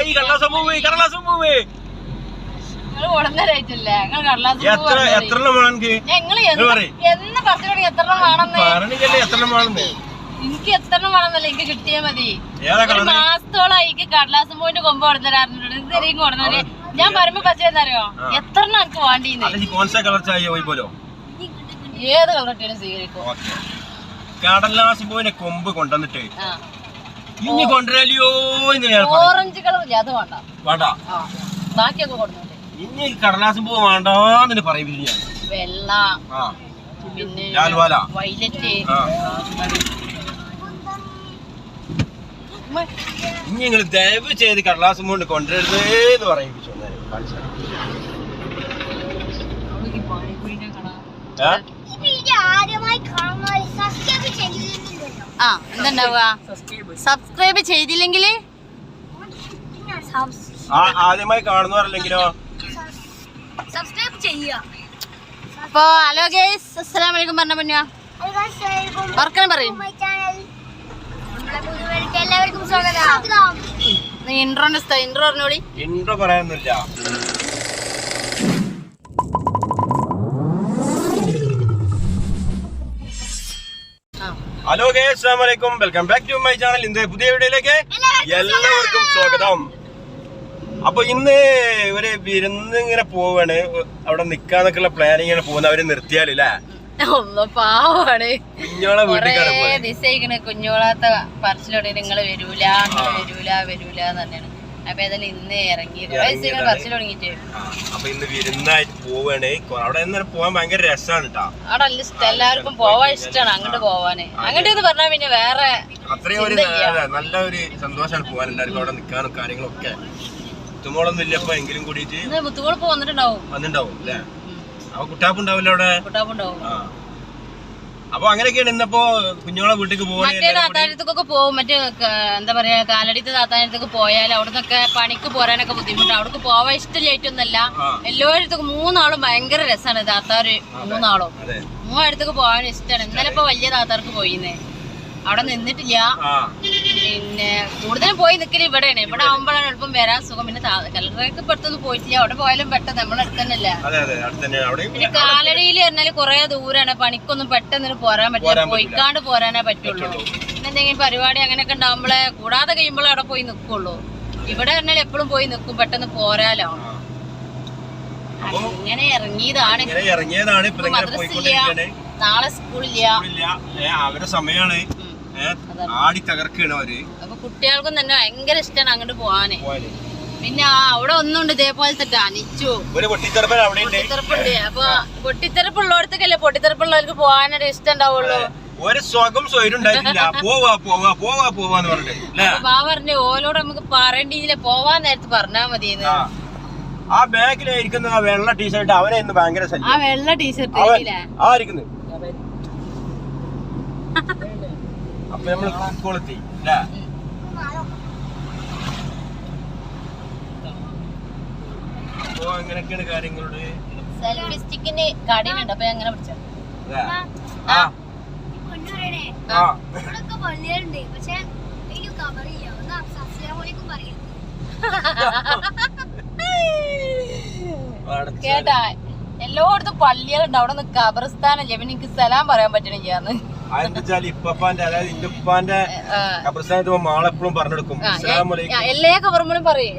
ആയി കടലാസം പൂവ് കടലാസം പൂവ് നിങ്ങൾ ഉടനരായിട്ടില്ലേ നിങ്ങൾ കടലാസ് എത്ര വേണമെങ്കിൽ. എന്ന് പറഞ്ഞു തുടങ്ങി എത്ര എണ്ണം പറഞ്ഞില്ലേ എത്ര വേണമെന്ന്. എനിക്ക് എത്ര വേണമെന്നല്ല എനിക്ക് കിട്ടിയാ മതി. മാസത്തോളായി എനിക്ക് കടലാസം പോയിന്റ് കൊമ്പ് കൊടുത്തരാറുണ്ട് കൊടുത്തത് ഞാൻ പറയുമ്പോ പച്ച എന്നറിയോ എത്ര എനിക്ക് വേണ്ടിന്ന്? ഏത് കളർ സ്വീകരിക്കും. കടലാസ് പോയിന്റെ കൊമ്പ് കൊണ്ടുവന്നിട്ട് ഇനി ഓറഞ്ച് കളർ ഇല്ല അത് വേണ്ട. വേണ്ട. ബാക്കിയൊക്കെ ഇനി കടലാസും പൂവ് വേണ്ടെന്ന് ഞാൻ. വെള്ള പിന്നെ വൈലറ്റ്. ഇനി നിങ്ങൾ ദയവ് ചെയ്ത് കടലാസും കൊണ്ട് കൊണ്ടുവരുന്നേന്ന് എന്ന് അന്നേരം. കാണുന്ന സബ്സ്ക്രൈബ്? ആ എന്തുണ്ടാവുക? സബ്സ്ക്രൈബ് ചെയ്തില്ലെങ്കിൽ ആ- ആദ്യമായി കാണുന്നവരല്ലെങ്കിലോ? സബ്സ്ക്രൈബ് ചെയ്യുക അപ്പൊ ഹലോ ഗേസ് അസ്സലാം വലൈക്കും പറഞ്ഞ മുന്നോ വർക്കണം പറയും. എല്ലാവർക്കും സ്വാഗതം. നീ ഇൻട്രോ ഇൻട്രോ പറഞ്ഞോളി. ഇൻട്രോ പറയാനൊന്നുമില്ല. ഹലോ ഗേ അസ്സാം വലൈക്കും welcome back to my channel ഇന്ന് പുതിയ വീഡിയോയിലേക്ക് എല്ലാവർക്കും സ്വാഗതം. അപ്പൊ ഇന്ന് ഇവർ വിരുന്ന് ഇങ്ങനെ പോവാണ്. അവിടെ നിക്കാന്നൊക്കെയുള്ള പ്ലാനിങ് ഇങ്ങനെ പോകുന്ന അവർ പാവാണ്. കുഞ്ഞോളെ വീട്ടിൽ ദിവസമായിക്കണ് കുഞ്ഞോളാത്ത പറച്ചിലോടെ നിങ്ങൾ വരൂല വരൂല വരൂല തന്നെയാണ്. അപ്പൊ ഏതായാലും ഇന്ന് ഇറങ്ങി. കുറെ ദിവസം പറച്ചിൽ തുടങ്ങിട്ട് അപ്പൊ ഇന്ന് വിരുന്നായിട്ട് പോവാണ്. അവിടെ നിന്ന് പോവാൻ ഭയങ്കര രസമാണ് കേട്ടാ അവിടെ ഇഷ്ടം എല്ലാവർക്കും പോവാൻ ഇഷ്ടമാണ് അങ്ങോട്ട് പോവാന്. അങ്ങോട്ട് എന്ന് പറഞ്ഞാൽ പിന്നെ വേറെ അത്രയും ഒരു നല്ല- ഒരു സന്തോഷമാണ് പോവാൻ എല്ലാവർക്കും അവിടെ നിൽക്കാനും കാര്യങ്ങളൊക്കെ. തുമ്മോളൊന്നും ഇല്ലപ്പോ എങ്കിലും കൂടിയിട്ട് മുത്തുകോളിപ്പോ വന്നിട്ടുണ്ടാവും. വന്നിണ്ടാവും അല്ലേ? അപ്പൊ കുട്ടാപ്പുണ്ടാവില്ല അവിടെ? കുട്ടാപ്പുണ്ടാവും. ആ. അപ്പൊ അങ്ങനെയൊക്കെയാണ് ഇന്നപ്പോ കുഞ്ഞുങ്ങളെ വീട്ടിലേക്ക് മറ്റേ താത്താനത്തേക്കൊക്കെ പോകും. മറ്റേ ക- എന്താ പറയാ കാലടിത്തെ താത്താനത്തേക്ക് പോയാൽ അവിടുന്നൊക്കെ പണിക്ക് പോരാനൊക്കെ ബുദ്ധിമുട്ടാണ് അവിടേക്ക് പോവാൻ ഇഷ്ടമില്ലായിട്ടൊന്നല്ല ആ. എല്ലായിടത്തേക്ക് മൂന്നാളും ഭയങ്കര രസമാണ് താത്താര് മൂന്നാളും. അതെ. മൂന്നിടത്തേക്ക് പോകാൻ ഇഷ്ടമാണ് ഇന്നലെ ഇപ്പൊ വലിയ താത്താർക്ക് പോയിന്നേ. അവിടെ നിന്നിട്ടില്ല. പിന്നെ കൂടുതലും പോയി നിക്കൽ ഇവിടെയാണ്. ഇവിടെ ആവുമ്പോഴാണ് എളുപ്പം വരാൻ സുഖം. പിന്നെ കലറേക്ക് പെട്ടെന്ന് പോയിട്ടില്ല. അവിടെ പോയാലും പെട്ടെന്ന് നമ്മളെ അടുത്ത് തന്നെയല്ലേ? പിന്നെ കാലടിയിൽ പറഞ്ഞാൽ കൊറേ ദൂരാണ്. പണിക്കൊന്നും പെട്ടെന്ന് പോരാൻ പറ്റില്ല. പോയിക്കാണ്ട് പോരാനേ പറ്റുള്ളൂ. പിന്നെ എന്തെങ്കിലും പരിപാടി അങ്ങനെയൊക്കെ ഉണ്ടാവുമ്പോളെ കൂടാതെ കഴിയുമ്പോഴേ അവിടെ പോയി നിക്കുള്ളൂ. ഇവിടെ പറഞ്ഞാൽ എപ്പോഴും പോയി നിക്കും. പെട്ടെന്ന് പോരാലോ. അങ്ങനെ ഇറങ്ങിയതാണ്. ഇങ്ങനെ ഇറങ്ങിയതാണ്. നാളെ സ്കൂളില്ല. അവരുടെ സമയമാണ് ആടി തകർക്കാണ് അവർ. അപ്പൊ കുട്ടികൾക്കും തന്നെ ഭയങ്കര ഇഷ്ടമാണ് അങ്ങോട്ട് പോവാന്. പിന്നെ അവിടെ ഒന്നുണ്ട് ഇതേപോലത്തെ അനിച്ചു പൊട്ടിത്തെറപ്പുണ്ട്. അപ്പൊ പൊട്ടിത്തെറപ്പുള്ളവർക്കല്ലേ പൊട്ടിത്തെറപ്പുള്ളവർക്ക് പോകാനൊരു ഇഷ്ടം ഉണ്ടാവുള്ളൂ ഒരു സ്വകം സ്വയം പോവാ പോവാ പോവാ പോവാന്ന് പറഞ്ഞിട്ട്. ബാ പറഞ്ഞു ഓലോട് നമുക്ക് പറയേണ്ടിയില്ല പോവാൻ നേരത്ത് പറഞ്ഞാ മതിയെന്ന്. ആ. ബാഗിലായിരിക്കുന്ന ആ വെള്ള ടീഷർട്ട് അവനെ ഇന്ന് ഭയങ്കര ആ വെള്ള ടീഷർട്ട് ആ ഇരിക്കുന്നു അപ്പൊ നമ്മൾ കൊളുത്തി അല്ലേ അപ്പൊ അങ്ങനെയൊക്കെയാണ് കാര്യങ്ങളുടെ. സെൽഫി സ്റ്റിക്കിന് കടയിലുണ്ട് അപ്പൊ എങ്ങനെ കേട്ടാ എല്ലായിടത്തും പള്ളികളുണ്ട് അവിടെ നിന്ന് ഖബർസ്ഥാനല്ലേ പിന്നെ എനിക്ക് സലാം പറയാൻ പറ്റണില്ലാന്ന്. അതെന്താ വെച്ചാൽ ഇപ്പപ്പാന്റെ അതായത് ഇന്റെ ഉപ്പാന്റെ ആ. കബ്രസ്ഥാനത്ത് മാളെപ്പോഴും പറഞ്ഞെടുക്കും. ആ, അസ്സലാമലൈക്കും ആ, എല്ലാ കബറുമ്പോഴും പറയും.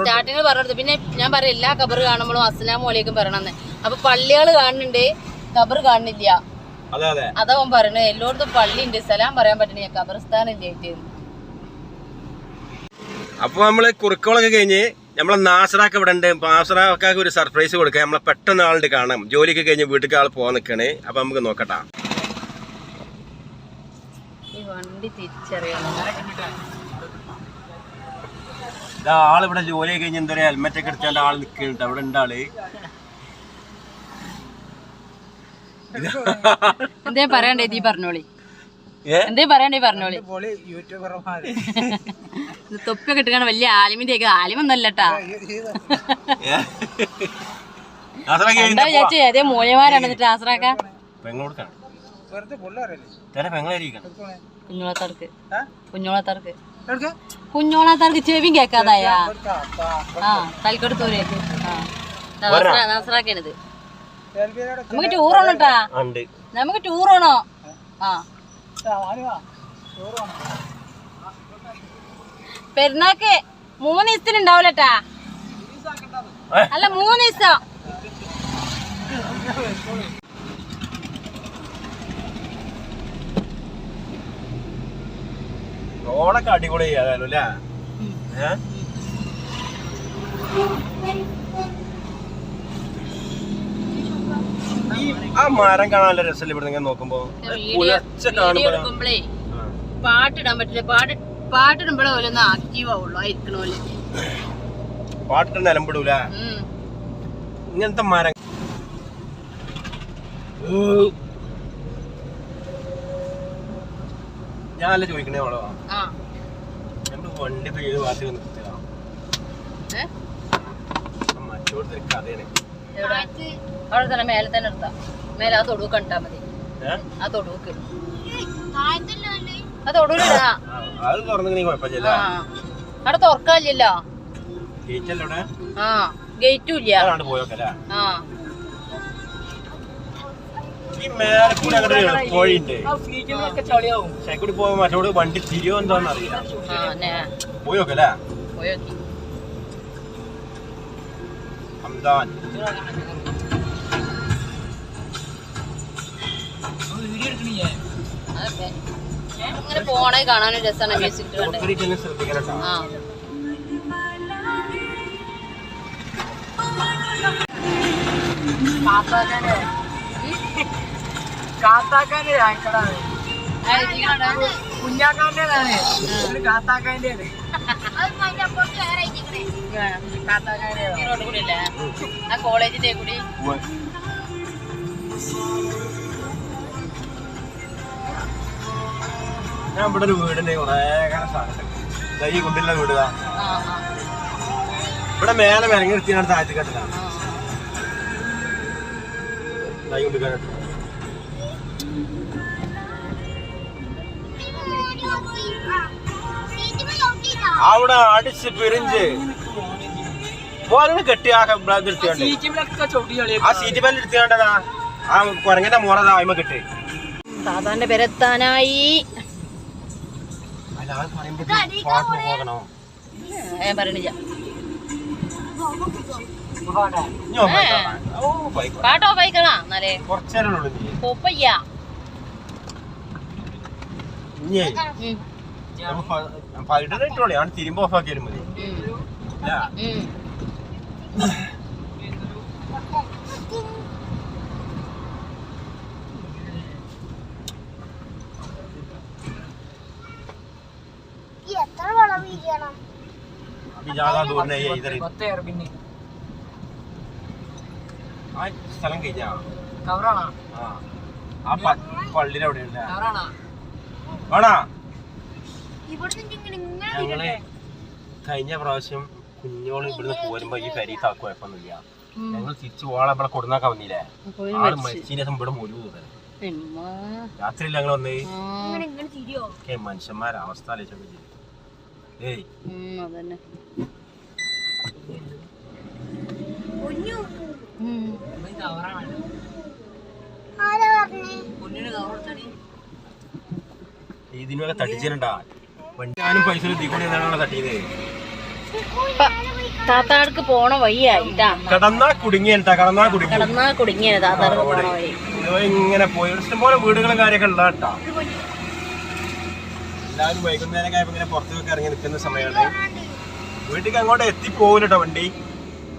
സ്റ്റാർട്ടിങ്ങിൽ പറഞ്ഞത് പിന്നെ ഞാൻ പറയും എല്ലാ കബർ കാണുമ്പോഴും അസ്സലാമു അലൈക്കും പറയണമെന്ന് അപ്പൊ പള്ളികൾ കാണുന്നുണ്ട് കബർ കാണുന്നില്ല. അതാവും അതെ. പറയണത്. എല്ലായിടത്തും പള്ളി ഉണ്ട് സലാം പറയാൻ പറ്റണില്ല. ഖബർസ്ഥാനില്ലേ അപ്പൊ നമ്മൾ കുറുക്കോളൊക്കെ കഴിഞ്ഞ് നമ്മളെ നാസറാക്ക് ഇവിടെ ഉണ്ട്. നാസറാക്കാക്ക് ഒരു സർപ്രൈസ് കൊടുക്കാം. നമ്മളെ പെട്ടെന്ന് ആളുണ്ട് കാണാം ജോലിയൊക്കെ കഴിഞ്ഞ് വീട്ടിൽ ആൾ പോകാൻ നിൽക്കണേ അപ്പൊ നമുക്ക് നോക്കട്ടാ. ആളിവിടെ ജോലി കഴിഞ്ഞ് എന്താ പറയാ ഹെൽമെറ്റ് ഒക്കെ എടുത്താണ്ട് ആൾ നിൽക്കുന്നുണ്ട് അവിടെ ഉണ്ട് ആൾ. എന്തേ പറയണ്ടേ നീ പറഞ്ഞോളി? എന്തേ പറയണ്ടേ പറഞ്ഞോളി? തൊപ്പിയൊക്കെ ഇട്ടുകാണ് വലിയ ആലിമിന്റെ ഒക്കെ ആലിമൊന്നല്ലട്ടാ എന്താ വിചാരിച്ചു? ഏതേ മൂലമാരാണ് എന്നിട്ട് പെങ്ങളായിരിക്കണം. കുഞ്ഞോളത്തർക്ക് കുഞ്ഞോളത്തർക്ക് കുഞ്ഞോളാത്താർക്ക് ചെവിയും കേക്കാതായ. ആ തലക്കെടുത്തൂരേക്ക് ആ. നസറാക്കണത് നമുക്ക് ടൂർ ഓണട്ടാ ഉണ്ട്. നമുക്ക് ടൂർ ഓണോ ആ. പെരുന്നാക്ക് മൂന്ന് ദിവസത്തിന് ഉണ്ടാവൂലട്ടാ അല്ല മൂന്ന് ദിവസം. റോഡൊക്കെ അടിപൊളി ചെയ്യാതായാലും അല്ലേ ഏ? ഈ ആ മരം കാണാൻ നല്ല രസമല്ലേ ഇവിടെ ഇങ്ങനെ നോക്കുമ്പോ? പുലർച്ചെ കാണുമ്പോ പാട്ടിടാൻ പറ്റില്ല. പാട്ട് പാട്ടിടുമ്പോഴേ ഓല ഒന്ന് ആക്റ്റീവ് ആവുള്ളൂ ആയിരിക്കണോൽ പാട്ടിട്ട് നിലമ്പിടൂല. ഇങ്ങനത്തെ മരം ഞാനല്ല ചോദിക്കണേ അവളോ നമ്മൾ വണ്ടി ഏത് ഭാഗത്ത് നിർത്തുക ഏ? കഥയാണ് അവിടെ തന്നെ മേലെ തന്നെ എടുത്താ. മേലെ ആ തൊടുവ് കണ്ടാ മതി. ആ തൊടുവൊക്കെ ആ തൊടുവിലിടാ അവിടെ തുറക്കാല്ലോ ആ ഗേറ്റും ഇല്ല. ആ. ഈ മേലെ കൂടെ മറ്റോട് വണ്ടി തിരിയോ എന്താന്ന് അറിയില്ല പോയോക്കല്ലേ പോയോക്കി. ഹംദാൻ അതൊക്കെ ഇങ്ങനെ പോണേ കാണാനും രസമാണ് മ്യൂസിക് കണ്ടേ. ഒത്തിരി ശ്രദ്ധിക്കണം കേട്ടോ ആ. ആ, ഇതിങ്ങനെ കുഞ്ഞാക്കാന്റേതാണ് കൂടി കോളേജിന്റെ കൂടി. ഞാൻ ഇവിടെ ഒരു വീടിന്റെ കൊറേ കാലം സാധനം ഈ കുണ്ടില്ല വീട് ഇവിടെ മേലെ മെരങ്ങി എടുത്തിനാണ് താഴ്ത്തി കെട്ടില്ല കൈ തൈ കൊണ്ടിരിക്കാനായിട്ട് അവിടെ അടിച്ച് പിരിഞ്ച്. മോനെ കെട്ടി ആ സീറ്റ് ബെല്ല് എടുത്തിയാണ്ടതാ. ആ കുരങ്ങന്റെ മോറതാ അയിമ കെട്ടി. താതാന്റെ പെരത്താനായി. ഞാൻ പറയണില്ല. പാട്ടോ ബൈക്കണാ? എന്നാലേ. കുറച്ചേരം ഉള്ളു നീ കൊപ്പയ്യ ഇനി ഉം, പൈഡനായിട്ടോളെ ആണ് തിരുമ്പോ ഓഫ് ആക്കിയാലും മതി. വളം വീഴണം അപ്പൊ ജാഥാ ദൂരനെ ഇതറി പത്ത് ഏർ പിന്നെ. ആ സ്ഥലം കഴിഞ്ഞാ? കവറാണോ? ആ. ആ പള്ളിയുടെ അവിടെ ഇല്ല കവറാണോ? വേണാ? ഞങ്ങൾ കഴിഞ്ഞ പ്രാവശ്യം കുഞ്ഞോൾ ഇവിടുന്ന് പോരുമ്പോ ഈ ഫെരി താക്ക് കുഴപ്പമൊന്നുമില്ല. ഞങ്ങൾ തിരിച്ചു പോകാൻ ഇവിടെ കൊടുന്നാക്കാൻ വന്നില്ലേ? ആൾ മരിച്ച്. മരിച്ചതിന് ശേഷം ഇവിടെ മുഴുവൻ രാത്രി ഇമ്മാ. രാത്രിയിൽ ഞങ്ങൾ വന്നേ? മനുഷ്യന്മാരെ അവസ്ഥ ആലോചിച്ചൊക്കെ ഏയ്. ഇതിനൊക്കെ തട്ടിച്ചിട്ടുണ്ടാ ഞാനും പൈസ തട്ടിയത് താത്താടക്ക് പോണ വഴിയാ കടന്നാ കുടുങ്ങിയാ കടന്നാ കുടുങ്ങി. കിടന്നാ കുടുങ്ങിയത് താത്താടക്ക് പോണ വഴി. ഇതോ ഇങ്ങനെ പോയി. ഇവിടെ ഇഷ്ടംപോലെ വീടുകളും കാര്യമൊക്കെ ഉള്ള കേട്ടാ എല്ലാവരും വൈകുന്നേരം ആയപ്പോ ഇങ്ങനെ പുറത്തേക്ക് ഇറങ്ങി നിൽക്കുന്ന സമയമാണ്. വീട്ടിലേക്ക് അങ്ങോട്ട് എത്തിപ്പോകില്ല കേട്ടോ വണ്ടി.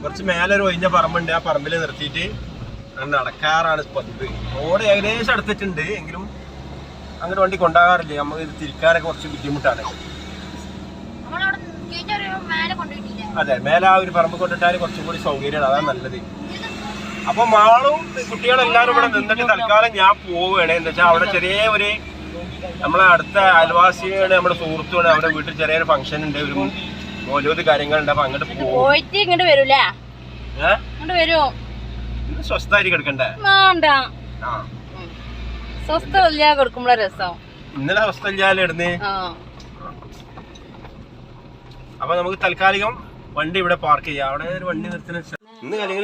കുറച്ച് മേലെ ഒരു ഒഴിഞ്ഞ പറമ്പുണ്ട്. ആ പറമ്പിൽ നിർത്തിയിട്ട് നടക്കാറാണ് പതിവ് റോഡ് ഏകദേശം അടുത്തിട്ടുണ്ട്. എങ്കിലും അങ്ങോട്ട് വണ്ടി കൊണ്ടാകാറില്ല? നമുക്ക് ഇത് തിരിക്കാനൊക്കെ കുറച്ച് ബുദ്ധിമുട്ടാണ്. അതെ മേലെ ആ ഒരു പറമ്പ് കൊണ്ടിട്ടാൽ കുറച്ചും കൂടി സൗകര്യമാണ്. അതാണ് നല്ലത്. അപ്പൊ മാളും കുട്ടികളെല്ലാരും ഇവിടെ നിന്നിട്ട് തൽക്കാലം ഞാൻ പോവുകയാണ്. എന്താ വെച്ചാൽ അവിടെ ചെറിയ ഒരു നമ്മളെ അടുത്ത അയൽവാസിയാണ് നമ്മുടെ സുഹൃത്തുമാണ് അവിടെ വീട്ടിൽ ചെറിയൊരു ഫംഗ്ഷൻ ഉണ്ട്. ഒരു ഓരോ കാര്യങ്ങളുണ്ട്. അപ്പൊ അങ്ങോട്ട് പോയിട്ട് ഇങ്ങോട്ട് വരൂലേ? സ്വസ്ഥായിട്ട് കിടക്കണ്ടേ? വേണ്ട. ആ. സ്വസ്ഥമില്ല കൊടുക്കുമ്പോഴേ രസം. ഇന്നലെ ഇടുന്നേ? അപ്പൊ നമുക്ക് തൽക്കാലികം വണ്ടി ഇവിടെ പാർക്ക് ചെയ്യാം. അവിടെ ഒരു വണ്ടി നിർത്തുന്ന ഇന്ന് കലികൾ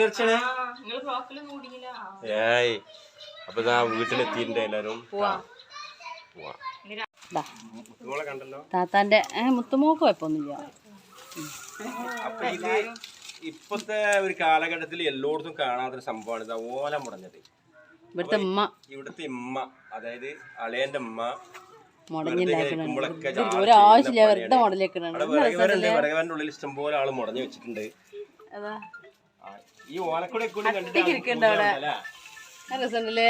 ഏയ്. അപ്പൊ ഇതാ വീട്ടിലെത്തിയിട്ടുണ്ട് എല്ലാരും താത്താന്റെ മുത്തുമോക്ക് കുഴപ്പമൊന്നുമില്ല. അപ്പൊ ഇത് ഇപ്പത്തെ ഒരു കാലഘട്ടത്തിൽ എല്ലായിടത്തും കാണാത്തൊരു സംഭവമാണ് ഇത് ഓല മുടഞ്ഞത്. ഇവിടുത്തെ ഉമ്മ ഇവിടുത്തെ ഉമ്മ അതായത് അളയന്റെ ഉമ്മ മുടങ്ങിണ്ടാക്കണുണ്ട് ഒരാവശ്യമില്ല വെറുതെ മുടലേക്കണുണ്ട് വിറകവന്റെ ഉള്ളിൽ ഇഷ്ടംപോലെ ആൾ മുടഞ്ഞു വെച്ചിട്ടുണ്ട്. ഈ ഓലക്കൂടെ കൂടി കണ്ടിട്ട്? രസമുണ്ടല്ലേ.